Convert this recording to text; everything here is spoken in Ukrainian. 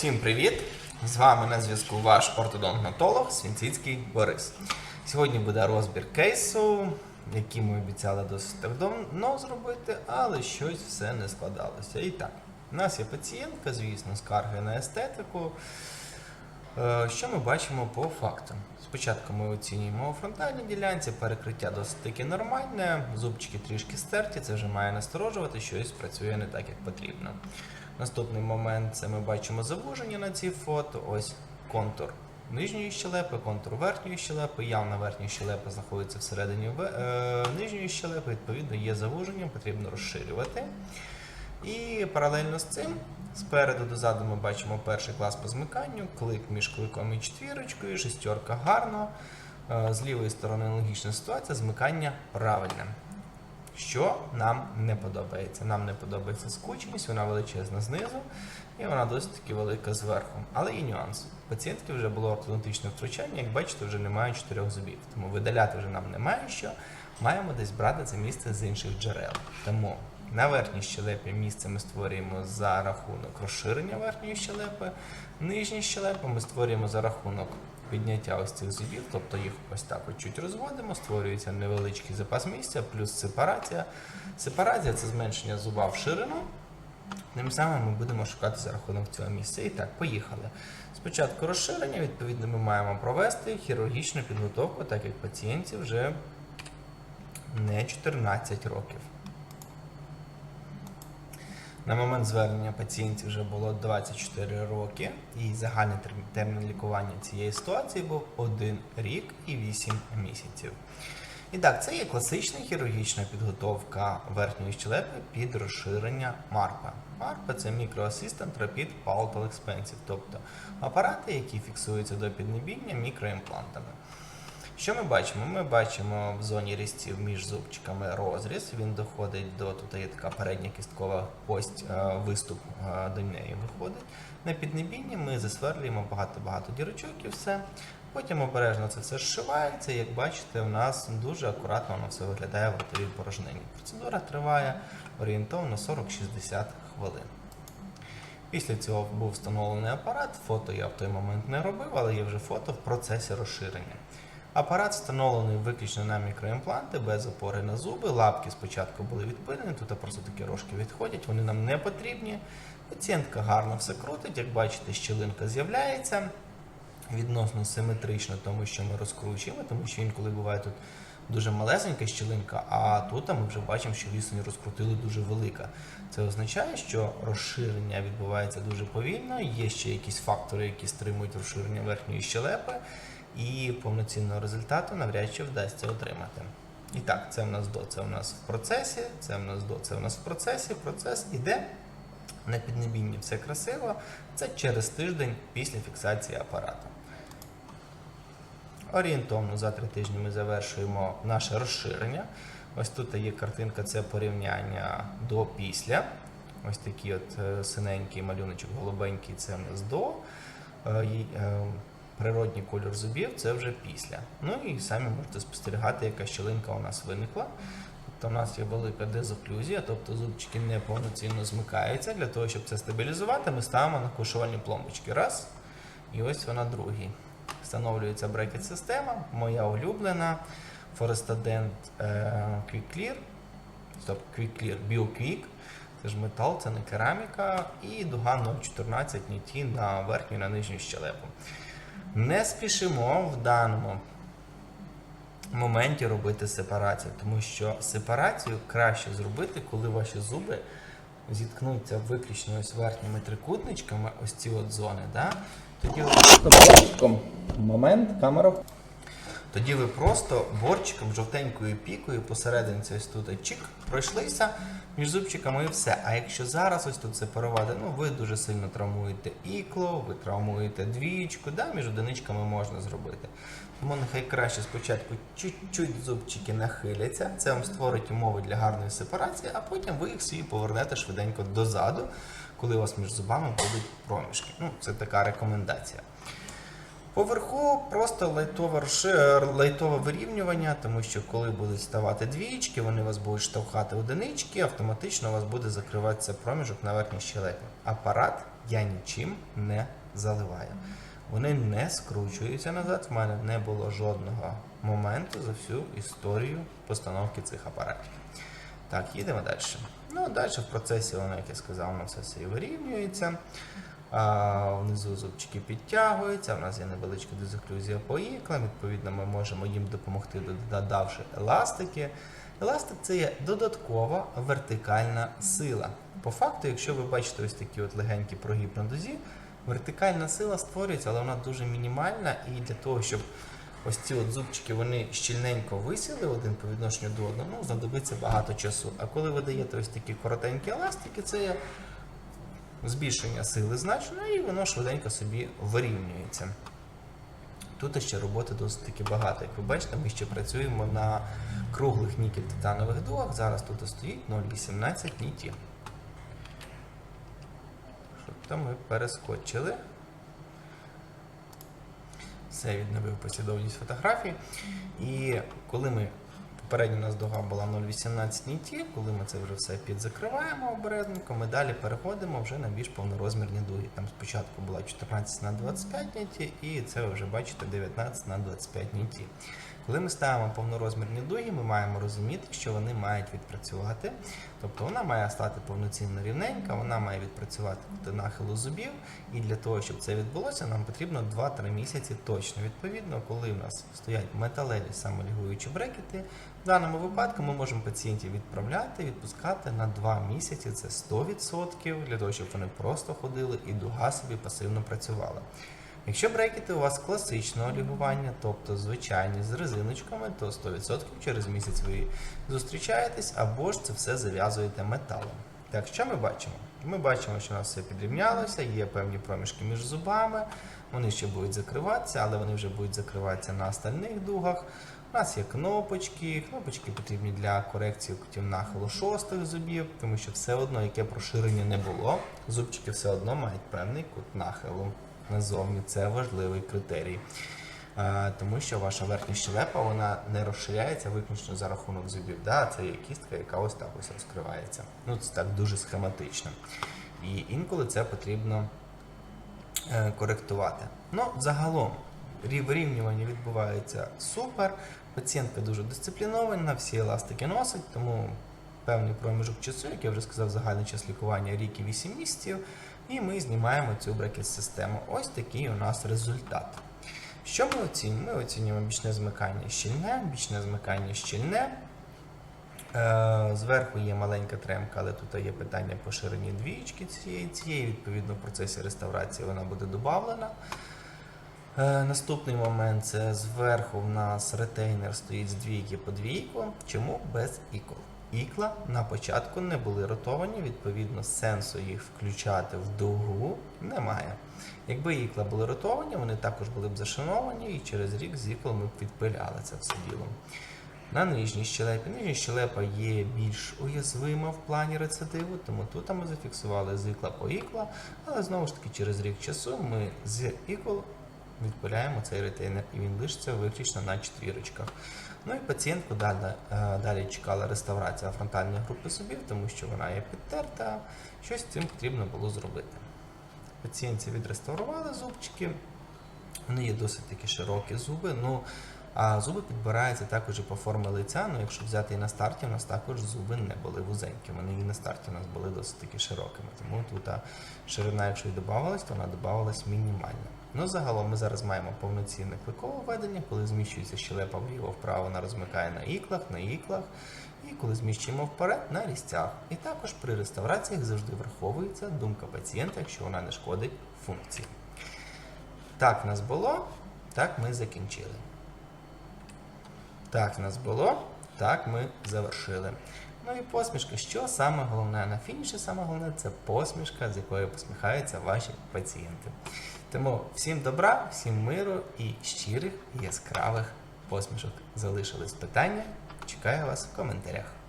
Всім привіт! З вами на зв'язку ваш ортодонтолог Свінцицький Борис. Сьогодні буде розбір кейсу, який ми обіцяли досить так давно зробити, але щось все не складалося. І так, у нас є пацієнтка, звісно, скарги на естетику. Е, Що ми бачимо по факту? Спочатку ми оцінюємо у фронтальній ділянці, перекриття досить таки нормальне, зубчики трішки стерті, це вже має насторожувати, щось працює не так, як потрібно. Наступний момент це ми бачимо завуження на цій фото. Ось контур нижньої щелепи, контур верхньої щелепи. Явна верхня щелепа знаходиться всередині е, нижньої щелепи, відповідно, є завуження, потрібно розширювати. І паралельно з цим, спереду дозаду ми бачимо перший клас по змиканню, клик між кликом і четвірочкою, шестерка гарно. Е, З лівої сторони аналогічна ситуація, змикання правильне. Що нам не подобається? Нам не подобається скучність, вона величезна знизу і вона досить таки велика зверху. Але є нюанс. Пацієнтки вже було ортодонтичне втручання, як бачите, вже немає чотирьох зубів. Тому видаляти вже нам немає що. Маємо десь брати це місце з інших джерел. Тому на верхній щелепі місце ми створюємо за рахунок розширення верхньої щелепи, нижні щелепи ми створюємо за рахунок підняття ось цих зубів, тобто їх ось так чуть розводимо, створюється невеличкий запас місця, плюс сепарація. Сепарація це зменшення зуба в ширину. Тим самим ми будемо шукати за рахунок цього місця. І так, поїхали. Спочатку розширення, відповідно, ми маємо провести хірургічну підготовку, так як пацієнті вже не 14 років. На момент звернення пацієнтів вже було 24 роки, і загальний термін лікування цієї ситуації був 1 рік і 8 місяців. І так, це є класична хірургічна підготовка верхньої щелепи під розширення МАРПа. МАРПа це Assistant Rapid Palatal Expansive, тобто апарати, які фіксуються до піднебіння мікроімплантами. Що ми бачимо? Ми бачимо в зоні різців між зубчиками розріз. Він доходить до тут є така передня кісткова кость, е, виступ е, до неї виходить. На піднебінні ми засверлюємо багато-багато дірочок і все. Потім обережно це все зшивається. Як бачите, у нас дуже акуратно воно все виглядає в ротовій порожнині. Процедура триває орієнтовно 40-60 хвилин. Після цього був встановлений апарат. Фото я в той момент не робив, але є вже фото в процесі розширення. Апарат встановлений виключно на мікроімпланти без опори на зуби. Лапки спочатку були відпилені, тут просто такі рожки відходять, вони нам не потрібні. Пацієнтка гарно все крутить, як бачите, щілинка з'являється відносно симетрично тому, що ми розкручуємо, тому що інколи буває тут дуже малесенька щілинка, а тут ми вже бачимо, що відстань розкрутили дуже велика. Це означає, що розширення відбувається дуже повільно, є ще якісь фактори, які стримують розширення верхньої щелепи, і повноцінного результату навряд чи вдасться отримати. І так, це в нас до, це в нас в процесі, це в нас до, це в нас в процесі. Процес іде на піднебінні все красиво. Це через тиждень після фіксації апарату. Орієнтовно за три тижні ми завершуємо наше розширення. Ось тут є картинка, це порівняння до після. Ось такий от е, синенький малюночок, голубенький це в нас до. Природній кольор зубів це вже після. Ну і самі можете спостерігати, яка щілинка у нас виникла. Тобто у нас є велика дезоклюзія, тобто зубчики не повноцінно змикаються. Для того, щоб це стабілізувати, ми ставимо накушувальні пломбочки. Раз. І ось вона другий. Встановлюється брекет-система, моя улюблена Forestadent е, Quick Clear. Стоп, Quick Clear BioQuick. Це ж метал, це не кераміка. І дуга 0,14 ніті на верхню і на нижню щелепу. Не спішимо в даному моменті робити сепарацію, тому що сепарацію краще зробити, коли ваші зуби зіткнуться виключно ось верхніми трикутничками, ось ці от зони. Да? Тоді просто момент, камера. Тоді ви просто борчиком, жовтенькою пікою посерединці ось тут чик, пройшлися між зубчиками і все. А якщо зараз ось тут сепарувати, ну ви дуже сильно травмуєте ікло, ви травмуєте двічку, да, між одиничками можна зробити. Тому нехай краще спочатку чуть-чуть зубчики нахиляться, це вам створить умови для гарної сепарації, а потім ви їх собі повернете швиденько дозаду, коли у вас між зубами будуть проміжки. Ну, це така рекомендація. Поверху просто лайтове, лайтове вирівнювання, тому що коли будуть ставати двієчки, вони вас будуть штовхати одинички, автоматично у вас буде закриватися проміжок на верхній щелепі. Апарат я нічим не заливаю. Вони не скручуються назад. В мене не було жодного моменту за всю історію постановки цих апаратів. Так, їдемо далі. Ну, далі в процесі воно, як я сказав, воно все все і вирівнюється. А, внизу зубчики підтягуються, у нас є невеличка дезоклюзія по іклам, відповідно, ми можемо їм допомогти, додавши еластики. Еластик це є додаткова вертикальна сила. По факту, якщо ви бачите ось такі от легенькі прогиб на дозі, вертикальна сила створюється, але вона дуже мінімальна, і для того, щоб ось ці от зубчики вони щільненько висіли один по відношенню до одного, ну, знадобиться багато часу. А коли ви даєте ось такі коротенькі еластики, це є збільшення сили значно, і воно швиденько собі вирівнюється. Тут ще роботи досить таки багато. Як ви бачите, ми ще працюємо на круглих нікель титанових дугах. Зараз тут стоїть 0,18 ніті. Там ми перескочили. Все відновив послідовність фотографій. І коли ми попередня у нас дуга була 0,18 ніті, коли ми це вже все підзакриваємо обережненько, ми далі переходимо вже на більш повнорозмірні дуги. Там спочатку була 14 на 25 ніті, і це ви вже бачите 19 на 25 ніті. Коли ми ставимо повнорозмірні дуги, ми маємо розуміти, що вони мають відпрацювати. Тобто вона має стати повноцінно рівненька, вона має відпрацювати до нахилу зубів. І для того, щоб це відбулося, нам потрібно 2-3 місяці точно. Відповідно, коли в нас стоять металеві самолігуючі брекети, в даному випадку ми можемо пацієнтів відправляти, відпускати на 2 місяці. Це 100% для того, щоб вони просто ходили і дуга собі пасивно працювала. Якщо брекети у вас класичного лігування, тобто звичайні з резиночками, то 100% через місяць ви зустрічаєтесь або ж це все зав'язуєте металом. Так, що ми бачимо? Ми бачимо, що у нас все підрівнялося, є певні проміжки між зубами, вони ще будуть закриватися, але вони вже будуть закриватися на остальних дугах. У нас є кнопочки, кнопочки потрібні для корекції кутів нахилу шостих зубів, тому що все одно, яке проширення не було, зубчики все одно мають певний кут нахилу назовні. Це важливий критерій. Тому що ваша верхня щелепа вона не розширяється виключно за рахунок зубів. Да? Це є кістка, яка ось так ось розкривається. Ну, це так дуже схематично. І інколи це потрібно е, коректувати. Ну, загалом, вирівнювання відбувається супер. Пацієнтка дуже дисциплінована, всі еластики носить, тому певний проміжок часу, як я вже сказав, загальний час лікування рік і 8 місяців. І ми знімаємо цю брекет-систему. Ось такий у нас результат. Що ми оцінюємо? Ми оцінюємо бічне змикання щільне, бічне змикання щільне. Е, Зверху є маленька тремка, але тут є питання поширення двієчки цієї, цієї. Відповідно, в процесі реставрації вона буде додавлена. Е, Наступний момент це зверху в нас ретейнер стоїть з двійки по двійку. Чому без ікол? Ікла на початку не були ротовані, відповідно, сенсу їх включати в дугу немає. Якби ікла були ротовані, вони також були б зашановані, і через рік з ікол ми б відпиляли це все діло. На нижній щелепі. Нижня щелепа є більш уязвима в плані рецидиву, тому тут ми зафіксували з ікла по ікла, але знову ж таки через рік часу ми з ікол відпиляємо цей ретейнер, і він лишиться виключно на четвірочках. Ну і пацієнтку далі, е, далі чекала реставрація фронтальної групи зубів, тому що вона є підтерта, щось з цим потрібно було зробити. Пацієнтці відреставрували зубчики, вони є досить такі широкі зуби. Ну, а зуби підбираються також і по формі лиця. Ну, якщо взяти і на старті, у нас також зуби не були вузенькі. Вони і на старті у нас були досить таки широкими. Тому тут ширина, якщо і додавалась, то вона додавалась мінімально. Ну, загалом ми зараз маємо повноцінне кликове ведення, коли зміщується щелепа вліво-вправо, вона розмикає на іклах, на іклах, і коли зміщуємо вперед на різцях. І також при реставраціях завжди враховується думка пацієнта, якщо вона не шкодить функції. Так нас було, так ми закінчили. Так в нас було, так ми завершили. Ну і посмішка. Що саме головне на фініші? Саме головне це посмішка, з якою посміхаються ваші пацієнти. Тому всім добра, всім миру і щирих яскравих посмішок. Залишились питання. Чекаю вас в коментарях.